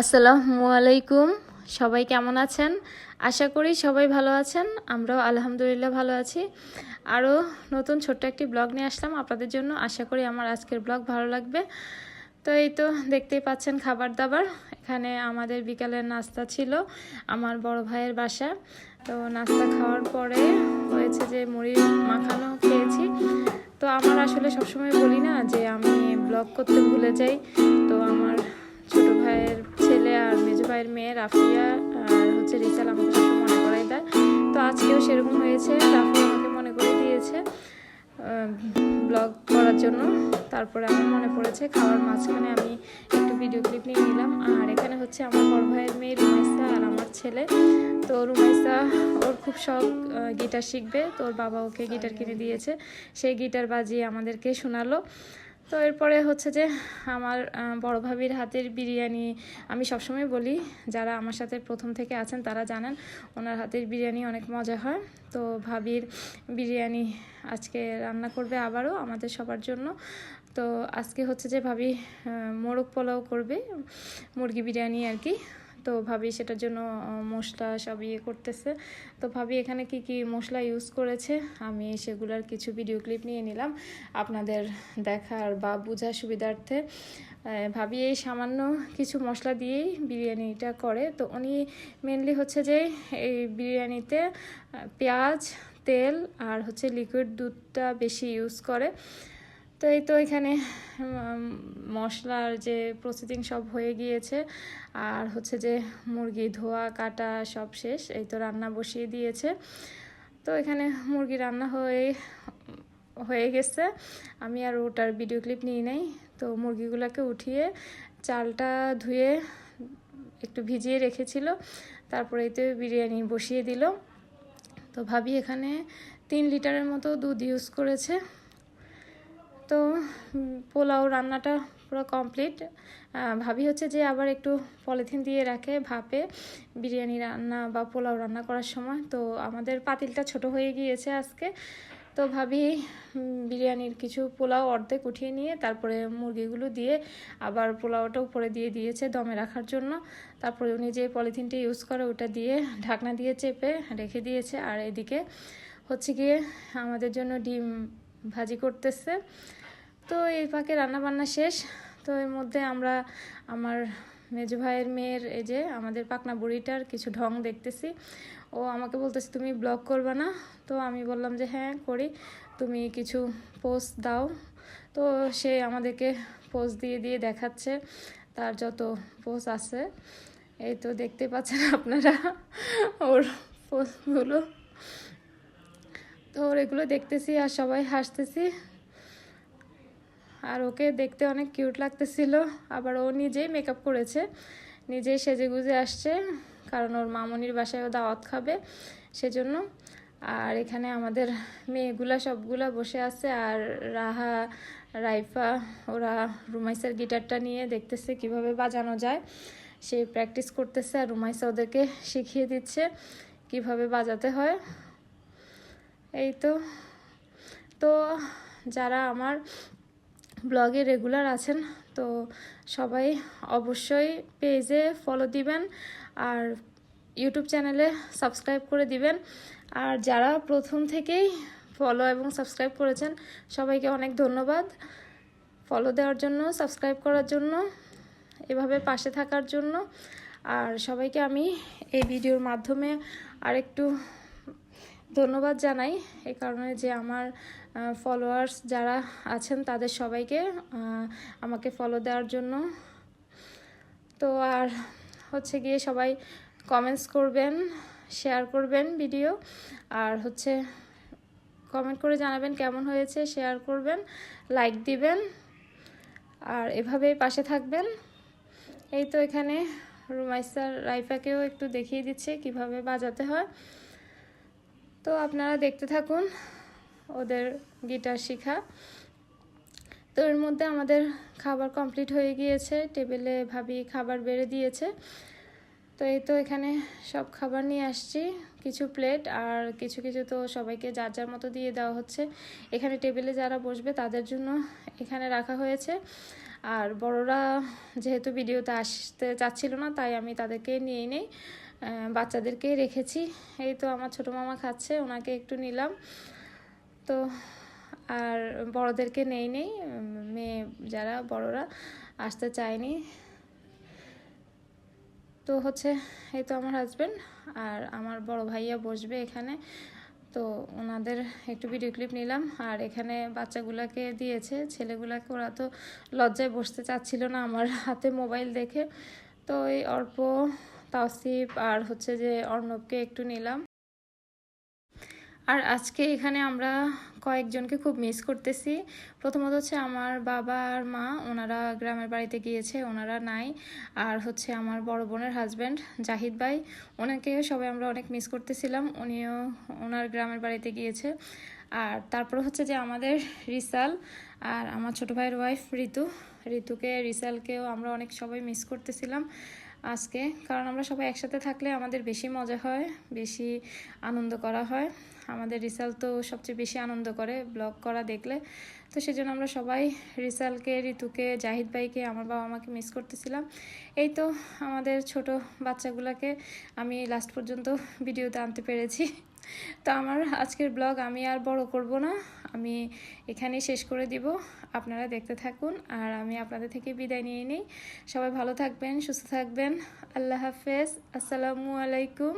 আসসালামু আলাইকুম। সবাই কেমন আছেন? আশা করি সবাই ভালো আছেন। আমরাও আলহামদুলিল্লাহ ভালো আছি। আরও নতুন ছোট্ট একটি ব্লগ নিয়ে আসলাম আপনাদের জন্য। আশা করি আমার আজকের ব্লগ ভালো লাগবে। তো এই তো দেখতেই পাচ্ছেন খাবার দাবার। এখানে আমাদের বিকালের নাস্তা ছিল আমার বড় ভাইয়ের বাসা তো নাস্তা খাওয়ার পরে হয়েছে যে মুড়ি মাখানো খেয়েছি। তো আমার আসলে সবসময় বলি না যে আমি ব্লগ করতে ভুলে যাই। তো আমার ভাইয়ের মেয়ে রাফিয়া, আর হচ্ছে রিসাল আমাকে সবসময় মনে করাই দেয়। তো আজকেও সেরকম হয়েছে, রাফিয়া আমাকে মনে করে দিয়েছে ব্লগ করার জন্য। তারপরে আমার মনে পড়েছে খাওয়ার মাঝখানে আমি একটু ভিডিও ক্লিপ নিয়ে নিলাম। আর এখানে হচ্ছে আমার বড় ভাইয়ের মেয়ে রুমাইসা আর আমার ছেলে। তো রুমাইসা, ওর খুব শখ গিটার শিখবে। তো ওর বাবা ওকে গিটার কিনে দিয়েছে। সেই গিটার বাজিয়ে আমাদেরকে শোনালো। তো এরপরে হচ্ছে যে আমার বড় ভাবির হাতের বিরিয়ানি আমি সবসময় বলি, যারা আমার সাথে প্রথম থেকে আছেন তারা জানেন, ওনার হাতের বিরিয়ানি অনেক মজা হয়। তো ভাবির বিরিয়ানি আজকে রান্না করবে আবারও আমাদের সবার জন্য। তো আজকে হচ্ছে যে ভাবি মোরগ পোলাও করবে, মুরগি বিরিয়ানি আর কি। তো ভাবি সেটার জন্য মশলা সব ইয়ে করতেছে। তো ভাবি এখানে কি কি মশলা ইউজ করেছে, আমি সেগুলোর কিছু ভিডিও ক্লিপ নিয়ে নিলাম। আপনাদের দেখার বা বোঝার সুবিধার্থে ভাবি এই সামান্য কিছু মশলা দিয়েই বিরিয়ানিটা করে। তো উনি মেনলি হচ্ছে যে এই বিরিয়ানিতে পেঁয়াজ, তেল আর হচ্ছে লিকুইড দুধটা বেশি ইউজ করে। তো এই তো এখানে মশলার যে প্রসেসিং সব হয়ে গিয়েছে। আর হচ্ছে যে মুরগি ধোয়া, কাটা সব শেষ, এই তো রান্না বসিয়ে দিয়েছে। তো এখানে মুরগি রান্না হয়ে হয়ে গেছে। আমি আর ওটার ভিডিও ক্লিপ নিয়ে নাই। তো মুরগিগুলোকে উঠিয়ে চালটা ধুয়ে একটু ভিজিয়ে রেখেছিল। তারপরে তো বিরিয়ানি বসিয়ে দিল। তো ভাবি এখানে তিন লিটারের মতো দুধ ইউজ করেছে। তো পোলাও রান্নাটা পুরো কমপ্লিট ভাবি হচ্ছে যে আবার একটু পলিথিন দিয়ে রাখে ভাপে বিরিয়ানি রান্না বা পোলাও রান্না করার সময়। তো আমাদের পাতিলটা ছোট হয়ে গিয়েছে আজকে। তো ভাবি বিরিয়ানির কিছু পোলাও অর্ধেক উঠিয়ে নিয়ে তারপরে মুরগিগুলো দিয়ে আবার পোলাওটা উপরে দিয়ে দিয়েছে দমে রাখার জন্য। তারপরে উনি যে পলিথিনটা ইউজ করে ওটা দিয়ে ঢাকনা দিয়ে চেপে রেখে দিয়েছে। আর এদিকে হচ্ছে গিয়ে আমাদের জন্য ডিম ভাজি করতেছে। তো এই ফাঁকে রান্না বান্না শেষ। তো এর মধ্যে আমরা আমার মেজো ভাইয়ের মেয়ের এই যে আমাদের পাকনা বুড়িটার কিছু ঢং দেখতেছি। ও আমাকে বলতেছে, তুমি ব্লগ করবে না? তো আমি বললাম যে হ্যাঁ করি। তুমি কিছু পোস্ট দাও। তো সে আমাদেরকে পোস্ট দিয়ে দিয়ে দেখাচ্ছে তার যত পোস্ট আছে। এই তো দেখতে পাচ্ছেন আপনারা ওর পোস্টগুলো তো ওর এগুলো দেখতেছি আর সবাই হাসতেছি। আর ওকে দেখতে অনেক কিউট লাগতেছিল। আবার ও নিজেই মেকআপ করেছে। নিজেই সেজে গুজে আসছে। কারণ ওর মামনির বাসায় ও দাওয়াত খাবে সেজন্য। আর এখানে আমাদের মেয়েগুলা সবগুলা বসে আছে। আর রাহা, রাইফা, ওরা রুমাইসার গিটারটা নিয়ে দেখতেছে কীভাবে বাজানো যায়। সে প্র্যাকটিস করতেছে আর রুমাইসা ওদেরকে শিখিয়ে দিচ্ছে কীভাবে বাজাতে হয়। এই তো। তো যারা আমার ব্লগে রেগুলার আছেন, তো সবাই অবশ্যই পেজে ফলো দিবেন আর ইউটিউব চ্যানেলে সাবস্ক্রাইব করে দিবেন। আর যারা প্রথম থেকেই ফলো এবং সাবস্ক্রাইব করেছেন, সবাইকে অনেক ধন্যবাদ। ফলো দেওয়ার জন্য সাবস্ক্রাইব করার জন্য, এভাবে পাশে থাকার জন্য। আর সবাইকে আমি এই ভিডিওর মাধ্যমে আরেকটু ধন্যবাদ জানাই এই কারণে যে আমার ফলোয়ার্স যারা আছেন তাদের সবাইকে আমাকে ফলো দেওয়ার জন্য। তো আর হচ্ছে গিয়ে সবাই কমেন্টস করবেন শেয়ার করবেন ভিডিও আর হচ্ছে কমেন্ট করে জানাবেন কেমন হয়েছে শেয়ার করবেন লাইক দিবেন, আর এভাবেই পাশে থাকবেন। এই তো এখানে রুমাইসার রাইফাকেও একটু দেখিয়ে দিচ্ছে কীভাবে বাজাতে হয়। তো আপনারা দেখতে থাকুন ওদের গিটার শেখা। তো এর মধ্যে আমাদের খাবার কমপ্লিট হয়ে গিয়েছে, টেবিলে ভাবি খাবার বেড়ে দিয়েছে। তো এই তো এখানে সব খাবার নিয়ে আসছি, কিছু প্লেট আর কিছু কিছু তো সবাইকে যার যার মতো দিয়ে দেওয়া হচ্ছে। এখানে টেবিলে যারা বসবে তাদের জন্য এখানে রাখা হয়েছে। আর বড়রা যেহেতু ভিডিওতে আসতে চাচ্ছিল না, তাই আমি তাদেরকে নিয়ে নেই। আহ, বাচ্চাদেরকেই রেখেছি। এই তো আমার ছোটো মামা খাচ্ছে ওনাকে একটু নিলাম। তো আর বড়দেরকে নেই নেই মেয়ে যারা বড়রা আসতে চায়নি। তো হচ্ছে এই তো আমার হাজব্যান্ড আর আমার বড় ভাইয়া বসবে এখানে। তো ওনাদের একটু ভিডিও ক্লিপ নিলাম। আর এখানে বাচ্চাগুলোকে দিয়েছে ছেলেগুলাকে ওরা তো লজ্জায় বসতে চাচ্ছিল না আমার হাতে মোবাইল দেখে। তো এই অল্প তাওসিফ আর হচ্ছে যে অর্ণবকে একটু নিলাম। আর আজকে এখানে আমরা কয়েকজনকে খুব মিস করতেছি। প্রথমত হচ্ছে আমার বাবা আর মা, ওনারা গ্রামের বাড়িতে গিয়েছে, ওনারা নাই। আর হচ্ছে আমার বড় বোনের হাজব্যান্ড জাহিদ ভাই, ওনাকে সবাই আমরা অনেক মিস করতেছিলাম। উনিও ওনার গ্রামের বাড়িতে গিয়েছে। আর তারপর হচ্ছে যে আমাদের রিসাল আর আমার ছোটো ভাইয়ের ওয়াইফ ঋতু ঋতুকে রিসালকেও আমরা অনেক সবাই মিস করতেছিলাম। আজকে। কারণ আমরা সবাই একসাথে থাকলে আমাদের বেশি মজা হয়, বেশি আনন্দ করা হয়। আমাদের রিসাল তো সবচেয়ে বেশি আনন্দ করে ব্লগ করা দেখলে। তো সেজন্য আমরা সবাই রিসালকে, ঋতুকে, জাহিদ ভাইকে, আমার বাবা মাকে মিস করতেছিলাম। এই তো আমাদের ছোট বাচ্চাগুলোকে আমি লাস্ট পর্যন্ত ভিডিওতে আনতে পেরেছি। তো আমার আজকের ব্লগ আমি আর বড় করব না। আমি এখানে শেষ করে দিব। আপনারা দেখতে থাকুন আর আমি আপনাদের থেকে বিদায় নিয়ে নিই। সবাই ভালো থাকবেন, সুস্থ থাকবেন। আল্লাহ হাফেজ। আসসালামু আলাইকুম।